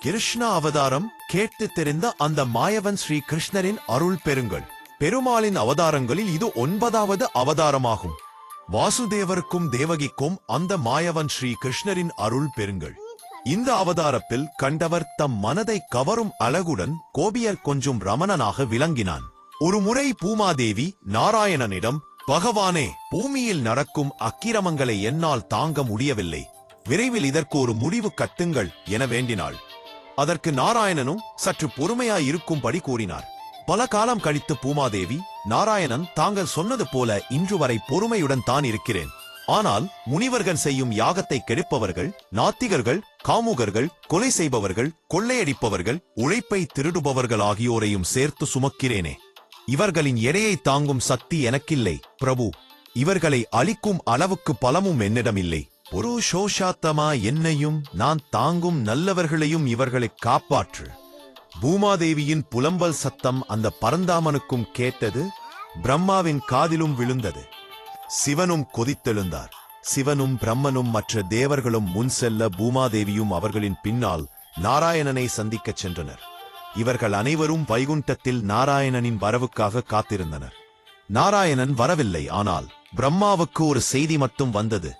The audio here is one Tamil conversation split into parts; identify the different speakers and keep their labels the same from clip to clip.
Speaker 1: கிருஷ்ண அவதாரம் கேட்டு தெரிந்த அந்த மாயவன் ஸ்ரீ கிருஷ்ணரின் அருள் பெறுங்கள். பெருமாளின் அவதாரங்களில் இது ஒன்பதாவது அவதாரமாகும். வாசுதேவருக்கும் தேவகிக்கும் அந்த மாயவன் ஸ்ரீ கிருஷ்ணரின் அருள் பெறுங்கள். இந்த அவதாரத்தில் கண்டவர் தம் மனதை கவரும் அழகுடன் கோபியர் கொஞ்சம் ரமணனாக விளங்கினான். ஒரு முறை பூமாதேவி நாராயணனிடம் பகவானே பூமியில் நடக்கும் அக்கிரமங்களை என்னால் தாங்க முடியவில்லை. விரைவில் இதற்கு ஒரு முடிவு கட்டுங்கள் என வேண்டினாள். அதற்கு நாராயணனும் சற்று பொறுமையாய் இருக்கும்படி கூறினார். பல காலம் கழித்து பூமாதேவி நாராயணன் தாங்கள் சொன்னது போல இன்று வரை பொறுமையுடன் தான் இருக்கிறேன். ஆனால் முனிவர்கள் செய்யும் யாகத்தை கெடுப்பவர்கள் நாத்திகர்கள் காமுகர்கள் கொலை செய்பவர்கள் கொள்ளையடிப்பவர்கள் உழைப்பை திருடுபவர்கள் ஆகியோரையும் சேர்த்து சுமக்கிறேனே. இவர்களின் எடையை தாங்கும் சக்தி எனக்கில்லை பிரபு. இவர்களை அழிக்கும் அளவுக்கு பலமும் என்னிடமில்லை. புருஷோஷாத்தமா என்னையும் நான் தாங்கும் நல்லவர்களையும் இவர்களை காப்பாற்று. பூமாதேவியின் புலம்பல் சத்தம் அந்த பரந்தாமனுக்கும் கேட்டது பிரம்மாவின் காதிலும் விழுந்தது. சிவனும் கொதித்தெழுந்தார். சிவனும் பிரம்மனும் மற்ற தேவர்களும் முன் செல்ல பூமாதேவியும் அவர்களின் பின்னால் நாராயணனை சந்திக்கச் சென்றனர். இவர்கள் அனைவரும் வைகுண்டத்தில் நாராயணனின் வரவுக்காக காத்திருந்தனர். நாராயணன் வரவில்லை ஆனால் பிரம்மாவுக்கு ஒரு செய்தி மட்டும் வந்தது.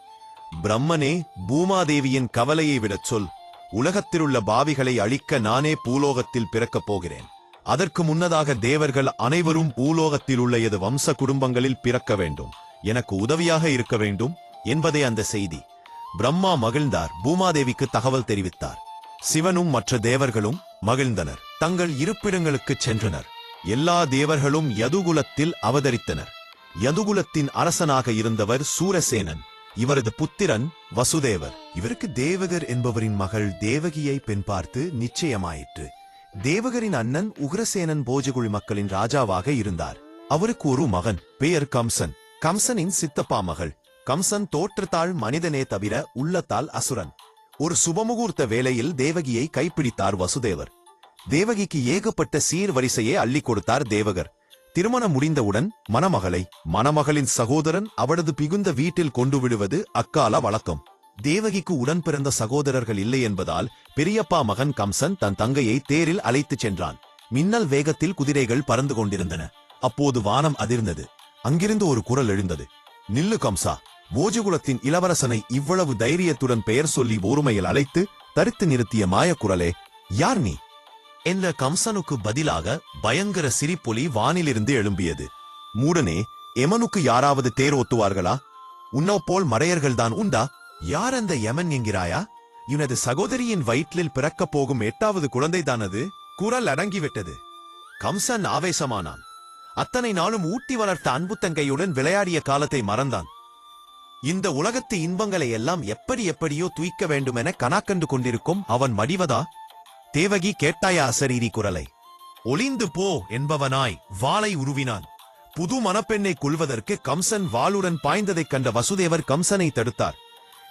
Speaker 1: பிரம்மனே பூமாதேவியின் கவலையை விடச் சொல். உலகத்திலுள்ள பாவிகளை அழிக்க நானே பூலோகத்தில் பிறக்கப் போகிறேன். அதற்கு முன்னதாக தேவர்கள் அனைவரும் பூலோகத்தில் உள்ள எது வம்ச குடும்பங்களில் பிறக்க வேண்டும். எனக்கு உதவியாக இருக்க வேண்டும் என்பதே அந்த செய்தி. பிரம்மா மகிழ்ந்தார். பூமாதேவிக்கு தகவல் தெரிவித்தார். சிவனும் மற்ற தேவர்களும் மகிழ்ந்தனர். தங்கள் இருப்பிடங்களுக்குச் சென்றனர். எல்லா தேவர்களும் யதுகுலத்தில் அவதரித்தனர். யதுகுலத்தின் அரசனாக இருந்தவர் சூரசேனன். இவரது புத்திரன் வசுதேவர். இவருக்கு தேவகர் என்பவரின் மகள் தேவகியை பெண் பார்த்து நிச்சயமாயிற்று. தேவகரின் அண்ணன் உக்ரசேனன் போஜகுழி மக்களின் ராஜாவாக இருந்தார். அவருக்கு ஒரு மகன் பெயர் கம்சன். கம்சனின் சித்தப்பா மகள். கம்சன் தோற்றத்தாள் மனிதனே தவிர உள்ளத்தால் அசுரன். ஒரு சுபமுகூர்த்த வேளையில் தேவகியை கைப்பிடித்தார் வசுதேவர். தேவகிக்கு ஏகப்பட்ட சீர்வரிசையை அள்ளி கொடுத்தார் தேவகர். திருமணம் முடிந்தவுடன் மணமகளை மணமகளின் சகோதரன் அவளது பிகுந்த வீட்டில் கொண்டு விடுவது அக்கால வழக்கம். தேவகிக்கு உடன் பிறந்த சகோதரர்கள் இல்லை என்பதால் பெரியப்பா மகன் கம்சன் தன் தங்கையை தேரில் அழைத்துச் சென்றான். மின்னல் வேகத்தில் குதிரைகள் பறந்து கொண்டிருந்தன. அப்போது வானம் அதிர்ந்தது. அங்கிருந்து ஒரு குரல் எழுந்தது. நில்லு கம்சா போஜகுலத்தின் இளவரசனை இவ்வளவு தைரியத்துடன் பெயர் சொல்லி ஒருமையில் அழைத்து தடுத்து நிறுத்திய மாயக்குரலே யார் நீ? என்ற கம்சனுக்கு பதிலாக பயங்கர சிரிப்பொலி வானிலிருந்து எழும்பியது. மூடனே எமனுக்கு யாராவது தேர் ஒத்துவார்களா உன்னோ போல் மறையர்கள்தான் உண்டா? யார் அந்த யமன் என்கிறாயா? இவனது சகோதரியின் வயிற்றில் பிறக்கப் போகும் எட்டாவது குழந்தைதானது? குரல் அடங்கிவிட்டது. கம்சன் ஆவேசமானான். அத்தனை நாளும் ஊட்டி வளர்த்த அன்பு தங்கையுடன் விளையாடிய காலத்தை மறந்தான். இந்த உலகத்து இன்பங்களை எல்லாம் எப்படி எப்படியோ துய்க்க வேண்டுமென கணாக்கண்டு கொண்டிருக்கும் அவன் மடிவதா? தேவகி கேட்டாயா அசரீரி குரலை? ஒளிந்து போ என்பவனாய் வாளை உருவினான். புது மணப்பெண்ணை கொள்வதற்கு கம்சன் வாளுடன் பாய்ந்ததைக் கண்ட வசுதேவர் கம்சனை தடுத்தார்.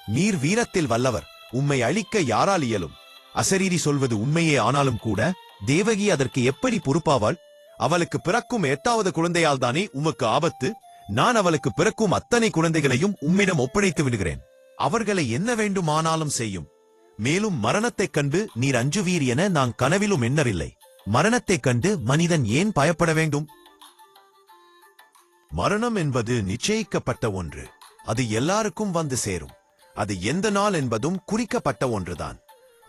Speaker 1: நீர் வீரத்தில் வல்லவர். உம்மை அழிக்க யாரால் இயலும்? அசரீரி சொல்வது உண்மையே ஆனாலும் கூட தேவகி அதற்கு எப்படி பொறுப்பாவாள்? அவளுக்கு பிறக்கும் எட்டாவது குழந்தையால் தானே உமக்கு ஆபத்து? நான் அவளுக்கு பிறக்கும் அத்தனை குழந்தைகளையும் உம்மிடம் ஒப்படைத்து விடுகிறேன். அவர்களை என்ன வேண்டுமானாலும் செய்யும். மேலும் மரணத்தைக் கண்டு நீர் அஞ்சுவீர் என நான் கனவிலும் எண்ணவில்லை. மரணத்தைக் கண்டு மனிதன் ஏன் பயப்பட வேண்டும்? மரணம் என்பது நிச்சயிக்கப்பட்ட ஒன்று. அது எல்லாருக்கும் வந்து சேரும். அது எந்த நாள் என்பதும் குறிக்கப்பட்ட ஒன்றுதான்.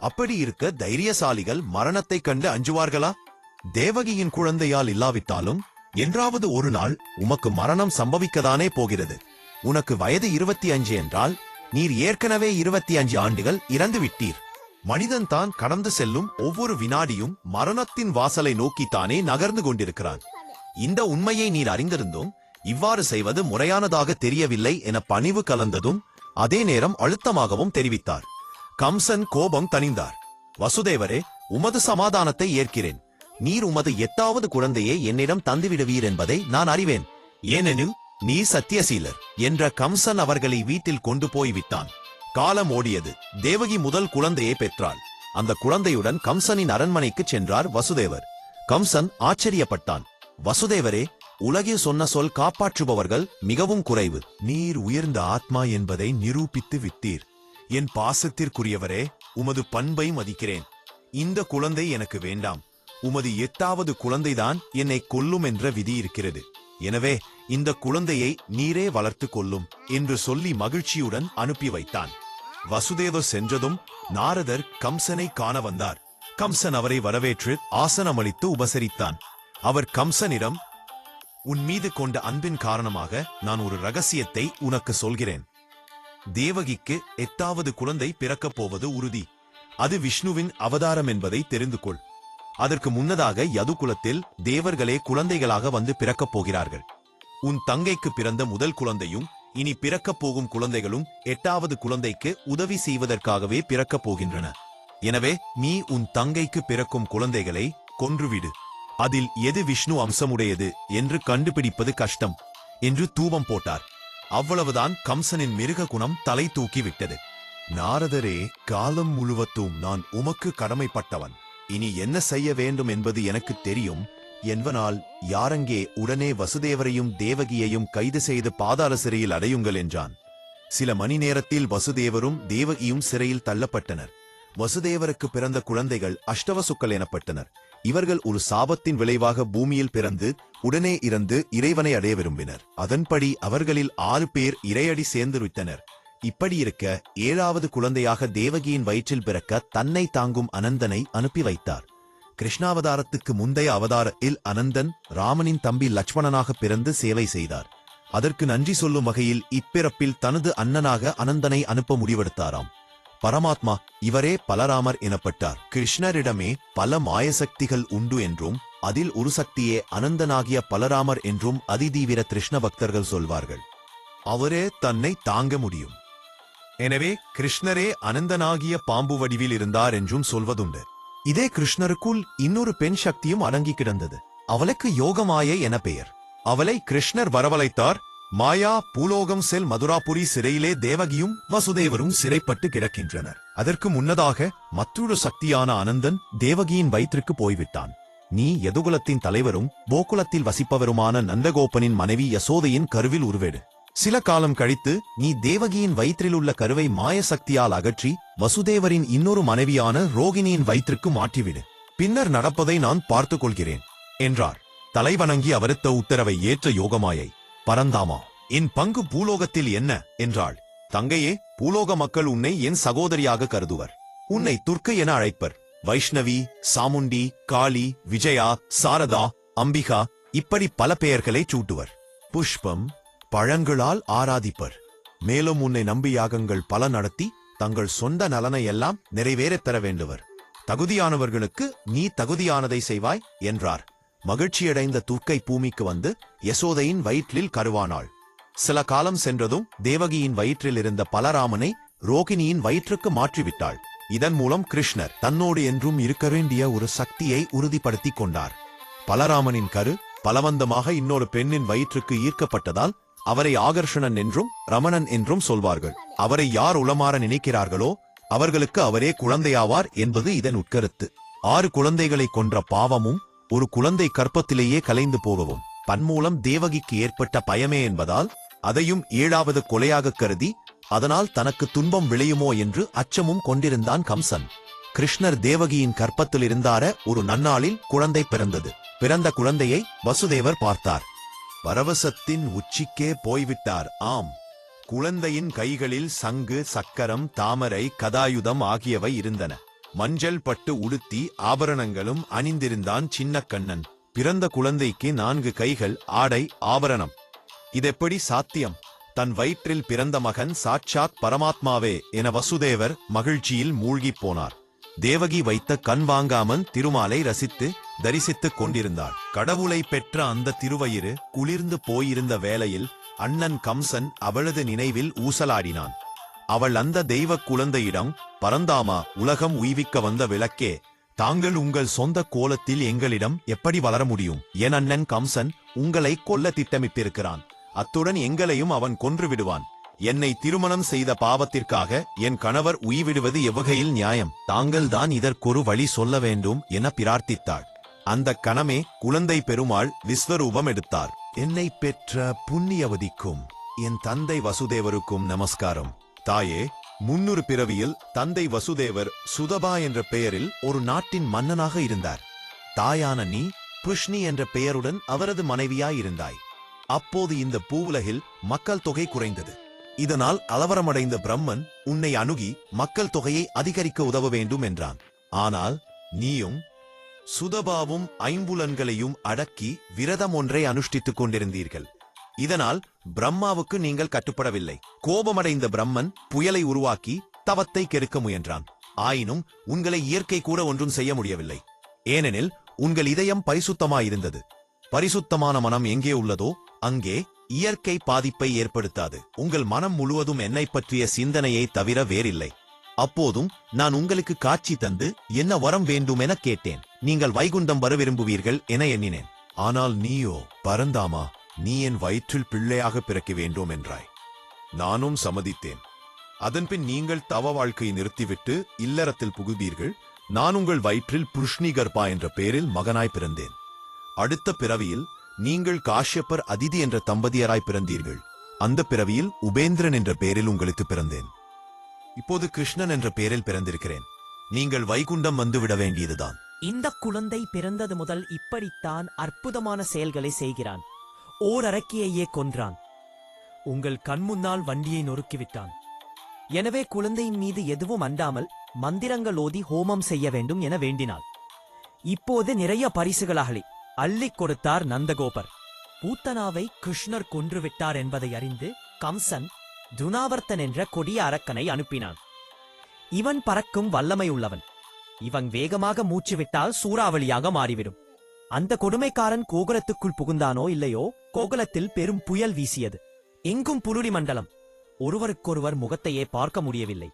Speaker 1: அப்படி இருக்க தைரியசாலிகள் மரணத்தைக் கண்டு அஞ்சுவார்களா? தேவகியின் குழந்தையால் இல்லாவிட்டாலும் என்றாவது ஒரு நாள் உமக்கு மரணம் சம்பவிக்கதானே போகிறது. உனக்கு வயது இருபத்தி அஞ்சு என்றால் நீர் ஏற்கனவே இருபத்தி அஞ்சு ஆண்டுகள் இறந்து விட்டீர். மனிதன் தான் கடந்து செல்லும் ஒவ்வொரு வினாடியும் மரணத்தின் வாசலை நோக்கித்தானே நகர்ந்து கொண்டிருக்கிறான். இந்த உண்மையை நீர் அறிந்திருந்தும் இவ்வாறு செய்வது முறையானதாக தெரியவில்லை என பணிவு கலந்ததும் அதே நேரம் அழுத்தமாகவும் தெரிவித்தார். கம்சன் கோபம் தணிந்தார். வசுதேவரே உமது சமாதானத்தை ஏற்கிறேன். நீர் உமது எட்டாவது குழந்தையை என்னிடம் தந்துவிடுவீர் என்பதை நான் அறிவேன். ஏனெனில் நீ சத்தியசீலர் என்ற கம்சன் அவர்களை வீட்டில் கொண்டு போய் விட்டான். காலம் ஓடியது. தேவகி முதல் குழந்தையை பெற்றாள். அந்த குழந்தையுடன் கம்சனின் அரண்மனைக்கு சென்றார் வசுதேவர். கம்சன் ஆச்சரியப்பட்டான். வசுதேவரே உலகில் சொன்ன சொல் காப்பாற்றுபவர்கள் மிகவும் குறைவு. நீர் உயர்ந்த ஆத்மா என்பதை நிரூபித்து வித்தீர் என் பாசத்திற்குரியவரே உமது பண்பை மதிக்கிறேன். இந்த குழந்தை எனக்கு வேண்டாம். உமது எட்டாவது குழந்தைதான் என்னை கொல்லும் என்ற விதி இருக்கிறது. எனவே இந்த குழந்தையை நீரே வளர்த்துக் கொள்ளும் என்று சொல்லி மகிழ்ச்சியுடன் அனுப்பி வைத்தான். வசுதேவ சென்றதும் நாரதர் கம்சனை காண வந்தார். கம்சன் அவரை வரவேற்று ஆசனமளித்து உபசரித்தான். அவர் கம்சனிடம் உன் மீது கொண்ட அன்பின் காரணமாக நான் ஒரு ரகசியத்தை உனக்கு சொல்கிறேன். தேவகிக்கு எட்டாவது குழந்தை பிறக்கப் போவது உறுதி. அது விஷ்ணுவின் அவதாரம் என்பதை தெரிந்து கொள் அதற்கு முன்னதாக யதுகுலத்தில் தேவர்களே குழந்தைகளாக வந்து பிறக்கப் போகிறார்கள். உன் தங்கைக்கு பிறந்த முதல் குழந்தையும் இனி பிறக்கப் போகும் குழந்தைகளும் எட்டாவது குழந்தைக்கு உதவி செய்வதற்காகவே பிறக்கப் போகின்றன. எனவே நீ உன் தங்கைக்கு பிறக்கும் குழந்தைகளை கொன்றுவிடு. அதில் எது விஷ்ணு அம்சமுடையது என்று கண்டுபிடிப்பது கஷ்டம் என்று தூபம் போட்டார். அவ்வளவுதான் கம்சனின் மிருக குணம் தலை தூக்கி விட்டது. நாரதரே காலம் முழுவதும் நான் உமக்கு கடமைப்பட்டவன். இனி என்ன செய்ய வேண்டும் என்பது எனக்கு தெரியும். என்பனால் யாரங்கே உடனே வசுதேவரையும் தேவகியையும் கைது செய்து பாதாள சிறையில் அடையுங்கள் என்றான். சில மணி நேரத்தில் வசுதேவரும் தேவகியும் சிறையில் தள்ளப்பட்டனர். வசுதேவருக்கு பிறந்த குழந்தைகள் அஷ்டவசுக்கள் எனப்பட்டனர். இவர்கள் ஒரு சாபத்தின் விளைவாக பூமியில் பிறந்து உடனே இறந்து இறைவனை அடைய விரும்பினர். அதன்படி அவர்களில் ஆறு பேர் இறையடி சேர்ந்து விட்டனர். இப்படி இருக்க ஏழாவது குழந்தையாக தேவகியின் வயிற்றில் பிறக்க தன்னை தாங்கும் அனந்தனை அனுப்பி வைத்தார். கிருஷ்ணாவதாரத்துக்கு முந்தைய அவதாரத்தில் அனந்தன் ராமனின் தம்பி லட்சுமணனாக பிறந்து சேவை செய்தார். அதற்கு நன்றி சொல்லும் வகையில் இப்பிறப்பில் தனது அண்ணனாக அனந்தனை அனுப்ப முடிவெடுத்தாராம். பரமாத்மா இவரே பலராமர் எனப்பட்டார். கிருஷ்ணரிடமே பல மாயசக்திகள் உண்டு என்றும் அதில் ஒரு சக்தியே அனந்தனாகிய பலராமர் என்றும் அதிதீவிர கிருஷ்ண பக்தர்கள் சொல்வார்கள். அவரே தன்னை தாங்க முடியும். எனவே கிருஷ்ணரே அனந்தனாகிய பாம்பு வடிவில் இருந்தார் என்றும் சொல்வதுண்டு. இதே கிருஷ்ணருக்குள் இன்னொரு பெண் சக்தியும் அடங்கி கிடந்தது. அவளுக்கு யோகமாய என பெயர். அவளை கிருஷ்ணர் வரவழைத்தார். மாயா பூலோகம் செல் மதுராபுரி சிறையிலே தேவகியும் வசுதேவரும் சிறைப்பட்டு கிடக்கின்றனர். அதற்கு முன்னதாக மற்றொரு சக்தியான அனந்தன் தேவகியின் வயிற்றுக்கு போய்விட்டான். நீ யதுகுலத்தின் தலைவரும் கோகுலத்தில் வசிப்பவருமான நந்தகோபனின் மனைவி யசோதையின் கருவில் உருவேடு. சில காலம் கழித்து நீ தேவகியின் வயிற்றிலுள்ள கருவை மாய சக்தியால் அகற்றி வசுதேவரின் இன்னொரு மனைவியான ரோகிணியின் வயிற்றுக்கு மாற்றிவிடு. பின்னர் நடப்பதை நான் பார்த்துக் கொள்கிறேன் என்றார். தலைவணங்கி அவருத்த உத்தரவை ஏற்ற யோகமாயை பரந்தாமா என் பங்கு பூலோகத்தில் என்ன? என்றாள். தங்கையே பூலோக மக்கள் உன்னை என் சகோதரியாக கருதுவர். உன்னை துர்க்கை என அழைப்பர். வைஷ்ணவி சாமுண்டி காளி விஜயா சாரதா அம்பிகா இப்படி பல பெயர்களை சூட்டுவர். புஷ்பம் பழங்களால் ஆராதிப்பர். மேலும் உன்னை நம்பி யாகங்கள் பல நடத்தி தங்கள் சொந்த நலனை எல்லாம் நிறைவேறத் தர வேண்டுவர். தகுதியானவர்களுக்கு நீ தகுதியானதை செய்வாய் என்றார். மகிழ்ச்சியடைந்த தூக்கை பூமிக்கு வந்து யசோதையின் வயிற்றில் கருவானாள். சில காலம் சென்றதும் தேவகியின் வயிற்றில் இருந்த பலராமனை ரோகிணியின் வயிற்றுக்கு மாற்றிவிட்டாள். இதன் மூலம் கிருஷ்ணர் தன்னோடு என்றும் இருக்க வேண்டிய ஒரு சக்தியை உறுதிப்படுத்திக் கொண்டார். பலராமனின் கரு பலவந்தமாக இன்னொரு பெண்ணின் வயிற்றுக்கு ஈர்க்கப்பட்டதால் அவரை ஆகர்ஷணன் என்றும் ரமணன் என்றும் சொல்வார்கள். அவரை யார் உளமாற நினைக்கிறார்களோ அவர்களுக்கு அவரே குழந்தையாவார் என்பது இதன் உட்கருத்து. ஆறு குழந்தைகளை கொன்ற பாவமும் ஒரு குழந்தை கற்பத்திலேயே கலைந்து போகவும் பன்மூலம் தேவகிக்கு ஏற்பட்ட பயமே என்பதால் அதையும் ஏழாவது கொலையாக கருதி அதனால் தனக்கு துன்பம் விளையுமோ என்று அச்சமும் கொண்டிருந்தான் கம்சன். கிருஷ்ணர் தேவகியின் கற்பத்தில் இருந்தார ஒரு நன்னாளில் குழந்தை பிறந்தது. பிறந்த குழந்தையை வசுதேவர் பார்த்தார். பரவசத்தின் உச்சிக்கே போய்விட்டார். ஆம் குழந்தையின் கைகளில் சங்கு சக்கரம் தாமரை கதாயுதம் ஆகியவை இருந்தன. மஞ்சள் பட்டு உடுத்தி ஆபரணங்களும் அணிந்திருந்தான் சின்னக்கண்ணன். பிறந்த குழந்தைக்கு நான்கு கைகள் ஆடை ஆபரணம். இதெப்படி சாத்தியம்? தன் வயிற்றில் பிறந்த மகன் சாட்சாத் பரமாத்மாவே என வசுதேவர் மகிழ்ச்சியில் மூழ்கிப் போனார். தேவகி வைத்த கண் வாங்காமல் திருமாலை ரசித்து தரிசித்துக் கொண்டிருந்தாள். கடவுளை பெற்ற அந்த திருவயிறு குளிர்ந்து போயிருந்த வேளையில் அண்ணன் கம்சன் அவளது நினைவில் ஊசலாடினான். அவள் அந்த தெய்வ குழந்தையிடம் பரந்தாமா உலகம் உய்விக்க வந்த விளக்கே தாங்கள் உங்கள் சொந்த கோலத்தில் எங்களிடம் எப்படி வளர முடியும்? என் அண்ணன் கம்சன் உங்களை கொல்ல திட்டமிட்டிருக்கிறான். அத்துடன் எங்களையும் அவன் கொன்று விடுவான். என்னை திருமணம் செய்த பாவத்திற்காக என் கணவர் உய்விடுவது எவ்வகையில் நியாயம்? தாங்கள்தான் இதற்கொரு வழி சொல்ல வேண்டும் என பிரார்த்தித்தாள். அந்த கணமே குழந்தை பெருமாள் விஸ்வரூபம் எடுத்தார். என்னை பெற்ற புண்ணியவதிக்கும் என் தந்தை வசுதேவருக்கும் நமஸ்காரம். தாயே முன்னூறு பிறவியில் தந்தை வசுதேவர் சுதபா என்ற பெயரில் ஒரு நாட்டின் மன்னனாக இருந்தார். தாயான நீ புஷ்ணி என்ற பெயருடன் அவரது மனைவியாயிருந்தாய் அப்போது இந்த பூவுலகில் மக்கள் தொகை குறைந்தது. இதனால் அலவரமடைந்த பிரம்மன் உன்னை அணுகி மக்கள் தொகையை அதிகரிக்க உதவ வேண்டும் என்றான். ஆனால் நீயும் சுதபாவும் ஐம்புலன்களையும் அடக்கி விரதம் ஒன்றை அனுஷ்டித்துக் கொண்டிருந்தீர்கள். இதனால் பிரம்மாவுக்கு நீங்கள் கட்டுப்படவில்லை. கோபமடைந்த பிரம்மன் புயலை உருவாக்கி தவத்தை கெடுக்க முயன்றான். ஆயினும் உங்களை இயற்கை கூட ஒன்றும் செய்ய முடியவில்லை. ஏனெனில் உங்கள் இதயம் பரிசுத்தமாயிருந்தது. பரிசுத்தமான மனம் எங்கே உள்ளதோ அங்கே இயற்கை பாதிப்பை ஏற்படுத்தாது. உங்கள் மனம் முழுவதும் என்னை பற்றிய சிந்தனையை தவிர வேறில்லை. அப்போதும் நான் உங்களுக்கு காட்சி தந்து என்ன வரம் வேண்டும் என கேட்டேன். நீங்கள் வைகுண்டம் வர விரும்புவீர்கள் என எண்ணினேன். ஆனால் நீயோ பரந்தாமா நீ என் வயிற்றில் பிள்ளையாக பிறக்க வேண்டும் என்றாய். நானும் சம்மதித்தேன். அதன்பின் நீங்கள் தவ வாழ்க்கையை நிறுத்திவிட்டு இல்லறத்தில் புகுவீர்கள் நான் உங்கள் வயிற்றில் புருஷ்ணிகர்பா என்ற பெயரில் மகனாய் பிறந்தேன். அடுத்த பிறவியில் நீங்கள் காஷ்யப்பர் அதிதி என்ற தம்பதியராய் பிறந்தீர்கள். அந்த பிறவியில் உபேந்திரன் என்ற பெயரில் உங்களுக்கு பிறந்தேன். இப்போது கிருஷ்ணன் என்ற பெயரில் பிறந்திருக்கிறேன். நீங்கள் வைகுண்டம் வந்துவிட வேண்டியதுதான்.
Speaker 2: இந்த குழந்தை பிறந்தது முதல் இப்படித்தான் அற்புதமான செயல்களை செய்கிறான். ஓர் அரக்கியையே கொன்றான். உங்கள் கண்முன்னால் வண்டியை நொறுக்கிவிட்டான். எனவே குழந்தையின் மீது எதுவும் அண்டாமல் மந்திரங்கள் ஓதி ஹோமம் செய்ய வேண்டும் என வேண்டினாள். இப்போது நிறைய பரிசுகளாகலே. அள்ளிக் கொடுத்தார் நந்தகோபர். பூத்தனாவை கிருஷ்ணர் கொன்றுவிட்டார் என்பதை அறிந்து கம்சன் துனாவர்த்தன் என்ற கொடிய அரக்கனை அனுப்பினான். இவன் பறக்கும் வல்லமை உள்ளவன். இவன் வேகமாக மூச்சுவிட்டால் சூறாவளியாக மாறிவிடும். அந்த கொடுமைக்காரன் கோகுலத்துக்குள் புகுந்தானோ இல்லையோ கோகுலத்தில் பெரும் புயல் வீசியது. எங்கும் புருடி மண்டலம். ஒருவருக்கொருவர் முகத்தையே பார்க்க முடியவில்லை.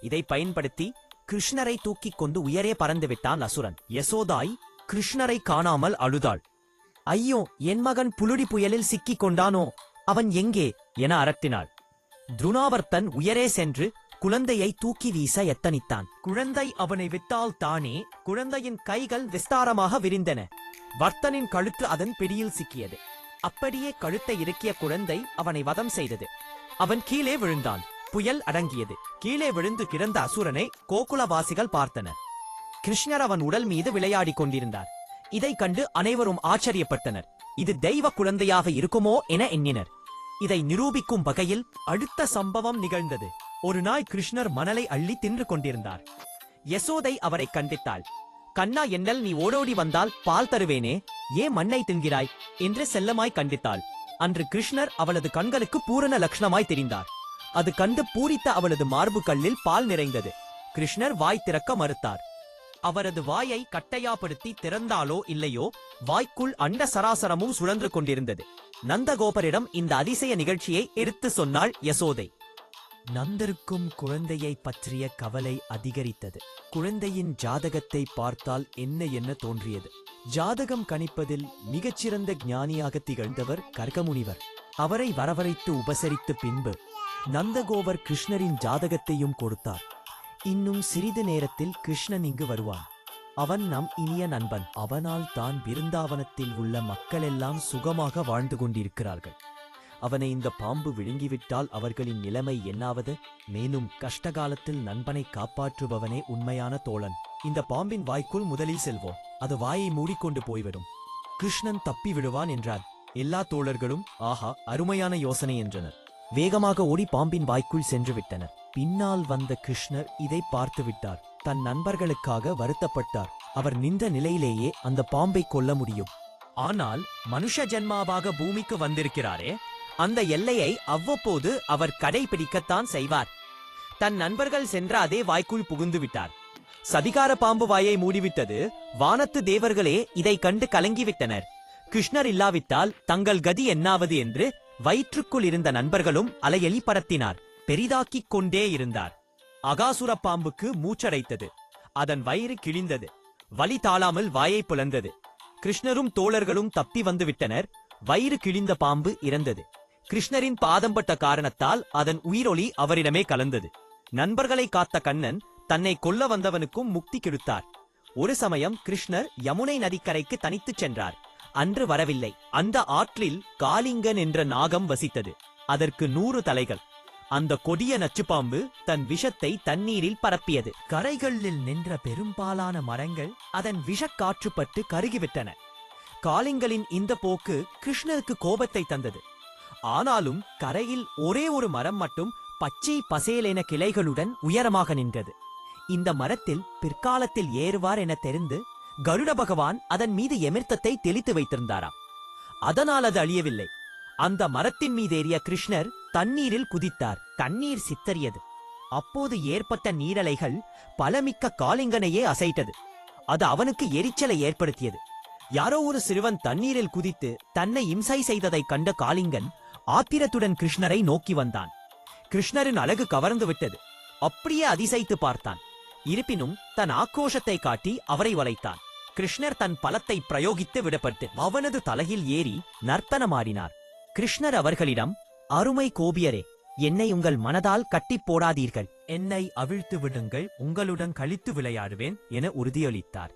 Speaker 2: இதை பயன்படுத்தி கிருஷ்ணரை தூக்கிக் கொண்டு உயரே பறந்து விட்டான் அசுரன். யசோதாய் கிருஷ்ணரை காணாமல் அழுதாள். ஐயோ என் மகன் புலுடி புயலில் சிக்கிக் கொண்டானோ? அவன் எங்கே? என அரட்டினாள். துருணாவர்த்தன் உயரே சென்று குழந்தையை தூக்கி வீச எத்தனித்தான். குழந்தை அவனை விட்டால் தானே குழந்தையின் கைகள் விஸ்தாரமாக விரிந்தன. வர்த்தனின் கழுத்து அதன் பிடியில் சிக்கியது. அப்படியே கழுத்தை இறுக்கிய குழந்தை அவனை வதம் செய்தது. அவன் கீழே விழுந்தான். புயல் அடங்கியது. கீழே விழுந்து கிடந்த அசுரனை கோகுலவாசிகள் பார்த்தனர். கிருஷ்ணர் அவன் உடல் மீது விளையாடிக் கொண்டிருந்தார். இதை கண்டு அனைவரும் ஆச்சரியப்பட்டனர். இது தெய்வ குழந்தையாக இருக்குமோ என எண்ணினர். இதை நிரூபிக்கும் வகையில் அடுத்த சம்பவம் நிகழ்ந்தது. ஒரு நாய் கிருஷ்ணர் மணலை அள்ளி தின்று கொண்டிருந்தார். யசோதை அவரை கண்டித்தாள். கண்ணா என்னல் நீ ஓடோடி வந்தால் பால் தருவேனே. ஏன் மண்ணை தின்கிறாய்? என்று செல்லமாய் கண்டித்தாள். அன்று கிருஷ்ணர் அவளது கண்களுக்கு பூரண லட்சணமாய் தெரிந்தார். அது கண்டு பூரித்த அவளது மார்பு கல்லில் பால் நிறைந்தது. கிருஷ்ணர் வாய் திறக்க மறுத்தார். அவரது வாயை கட்டையாப்படுத்தி திறந்தாலோ இல்லையோ வாய்க்குள் அண்ட சராசரமும் சுழன்று கொண்டிருந்தது. நந்தகோபரிடம் இந்த அதிசய நிகழ்ச்சியை எடுத்து சொன்னாள் யசோதை. நந்தருக்கும் குழந்தையை பற்றிய கவலை அதிகரித்தது. குழந்தையின் ஜாதகத்தை பார்த்தால் என்ன என்ன தோன்றியது. ஜாதகம் கணிப்பதில் மிகச்சிறந்த ஞானியாக திகழ்ந்தவர் கர்கமுனிவர் அவரை வரவழைத்து உபசரித்து பின்பு நந்தகோபர் கிருஷ்ணரின் ஜாதகத்தையும் கொடுத்தார். இன்னும் சிறிது நேரத்தில் கிருஷ்ணன் இங்கு வருவான். அவன் நம் இனிய நண்பன். அவனால் தான் பிருந்தாவனத்தில் உள்ள மக்களெல்லாம் சுகமாக வாழ்ந்து கொண்டிருக்கிறார்கள். அவனை இந்த பாம்பு விழுங்கிவிட்டால் அவர்களின் நிலைமை என்னாவது? மேலும் கஷ்டகாலத்தில் நண்பனை காப்பாற்றுபவனே உண்மையான தோழன். இந்த பாம்பின் வாய்க்குள் முதலில் செல்வோம். அது வாயை மூடிக்கொண்டு போய்விடும். கிருஷ்ணன் தப்பி விடுவான் என்றார். எல்லா தோழர்களும் ஆஹா அருமையான யோசனை என்றனர். வேகமாக ஓடி பாம்பின் வாய்க்குள் சென்று விட்டனர். பின்னால் வந்த கிருஷ்ணர் இதை பார்த்துவிட்டார். தன் நண்பர்களுக்காக வருத்தப்பட்டார். அவர் நின்ற நிலையிலேயே அந்த பாம்பை கொல்ல முடியும். ஆனால் மனுஷ ஜென்மாவாக பூமிக்கு வந்திருக்கிறாரே அந்த எல்லையை அவ்வப்போது அவர் கடைபிடிக்கத்தான் செய்வார். தன் நண்பர்கள் சென்றாதே வாய்க்குள் புகுந்து விட்டார். சதிகார பாம்பு வாயை மூடிவிட்டது வானத்து தேவர்களே இதை கண்டு கலங்கிவிட்டனர். கிருஷ்ணர் இல்லாவிட்டால் தங்கள் கதி என்னாவது என்று வயிற்றுக்குள் இருந்த நண்பர்களும் அலையலி பரத்தினார் பெரிதாக்கிக் கொண்டே இருந்தார். அகாசுர பாம்புக்கு மூச்சடைத்தது. அதன் வயிறு கிழிந்தது. வலி தாளாமல் வாயை புலந்தது கிருஷ்ணரும் தோழர்களும் தப்பி வந்துவிட்டனர். வயிறு கிழிந்த பாம்பு இறந்தது. கிருஷ்ணரின் பாதம் பட்ட காரணத்தால் அதன் உயிரொளி அவரிடமே கலந்தது. நண்பர்களை காத்த கண்ணன் தன்னை கொல்ல வந்தவனுக்கும் முக்தி கெடுத்தார். ஒரு சமயம் கிருஷ்ணர் யமுனை நதிக்கரைக்கு தனித்துச் சென்றார். அன்று வரவில்லை. அந்த ஆற்றில் காலிங்கன் என்ற நாகம் வசித்தது. அதற்கு நூறு தலைகள். அந்த கொடிய நச்சுப்பாம்பு தன் விஷத்தை தண்ணீரில் பரப்பியது. கரைகளில் நின்ற பெரும்பாலான மரங்கள் அதன் விஷக்காற்றுப்பட்டு கருகிவிட்டன. காளிங்களின் இந்த போக்கு கிருஷ்ணருக்கு கோபத்தை தந்தது. ஆனாலும் கரையில் ஒரே ஒரு மரம் மட்டும் பச்சை பசேலென கிளைகளுடன் உயரமாக நின்றது. இந்த மரத்தில் பிற்காலத்தில் ஏறுவார் என தெரிந்து கருட பகவான் அதன் மீது எமிர்த்தத்தை தெளித்து வைத்திருந்தாராம். அதனால் அது அழியவில்லை. அந்த மரத்தின் மீது ஏறிய கிருஷ்ணர் தண்ணீரில் குதித்தார். தண்ணீர் சித்தறியது. அப்போது ஏற்பட்ட நீரலைகள் பலமிக்க காளிங்கனையே அசைத்தது. அது அவனுக்கு எரிச்சலை ஏற்படுத்தியது. யாரோ ஒரு சிறுவன் தண்ணீரில் குதித்து தன்னை இம்சை செய்ததைக் கண்ட காளிங்கன் ஆத்திரத்துடன் கிருஷ்ணரை நோக்கி வந்தான். கிருஷ்ணரின் அழகு கவர்ந்து விட்டது. அப்படியே அதிசயித்து பார்த்தான். இருப்பினும் தன் ஆக்ரோஷத்தை காட்டி அவரை வளைத்தான். கிருஷ்ணர் தன் பலத்தை பிரயோகித்து விடப்பட்டு அவனது தலையில் ஏறி நர்த்தனமாடினார். கிருஷ்ணர் அவர்களிடம் அருமை கோபியரே என்னை உங்கள் மனதால் கட்டிப் போடாதீர்கள். என்னை அவிழ்த்து விடுங்கள் உங்களுடன் கழித்து விளையாடுவேன் என உறுதியளித்தார்.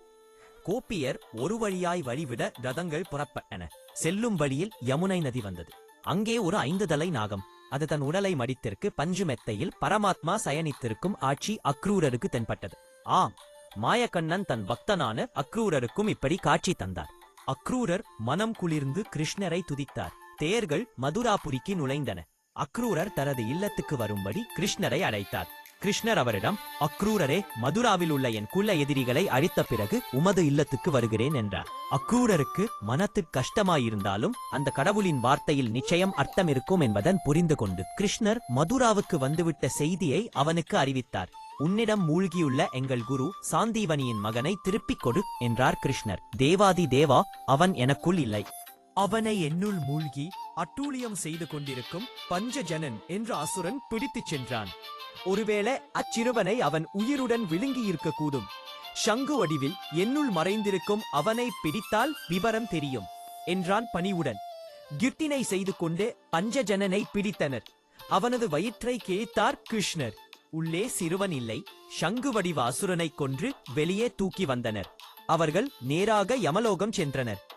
Speaker 2: கோபியர் ஒரு வழியாய் வழிவிட ரதங்கள் புறப்பட்டன. செல்லும் வழியில் யமுனை நதி வந்தது. அங்கே ஒரு ஐந்து தலை நாகம். அது தன் உடலை மடித்திற்கு பஞ்சு மெத்தையில் பரமாத்மா சயனித்திருக்கும் ஆட்சி அக்ரூரருக்கு தென்பட்டது. ஆம் மாயக்கண்ணன் தன் பக்தனான அக்ரூரருக்கும் இப்படி காட்சி தந்தார். அக்ரூரர் மனம் குளிர்ந்து கிருஷ்ணரை துதித்தார். தேர்கள் மதுராபுரிக்கு நுழைந்தன. அக்ரூரர் தனது இல்லத்துக்கு வரும்படி கிருஷ்ணரை அழைத்தார். கிருஷ்ணர் அவரிடம் அக்ரூரரே மதுராவில் உள்ள என் குல எதிரிகளை அழித்த பிறகு உமது இல்லத்துக்கு வருகிறேன் என்றார். அக்ரூரருக்கு மனத்துக் கஷ்டமாயிருந்தாலும் அந்த கடவுளின் வார்த்தையில் நிச்சயம் அர்த்தம் இருக்கும் என்பதன் புரிந்து கொண்டு கிருஷ்ணர் மதுராவுக்கு வந்துவிட்ட செய்தியை அவனுக்கு அறிவித்தார். உன்னிடம் மூழ்கியுள்ள எங்கள் குரு சாந்தீவனியின் மகனை திருப்பிக் கொடு என்றார் கிருஷ்ணர். தேவாதி தேவா அவன் எனக்குள் இல்லை. அவனை என்னுள் மூழ்கி அட்டூழியம் செய்து கொண்டிருக்கும் பஞ்சஜனன் என்ற அசுரன் பிடித்துச் சென்றான். ஒருவேளை அச்சிறுவனை அவன் உயிருடன் விழுங்கியிருக்க கூடும் சங்கு வடிவில் என்னுள் மறைந்திருக்கும் அவனை பிடித்தால் விவரம் தெரியும் என்றான் பணிவுடன். கிர்த்தினை செய்து கொண்டு பஞ்சஜனனை பிடித்தனர். அவனது வயிற்றை கிழித்தார் கிருஷ்ணர். உள்ளே சிறுவன் இல்லை சங்கு வடிவ அசுரனைக் கொன்று வெளியே தூக்கி வந்தனர். அவர்கள் நேராக யமலோகம் சென்றனர்.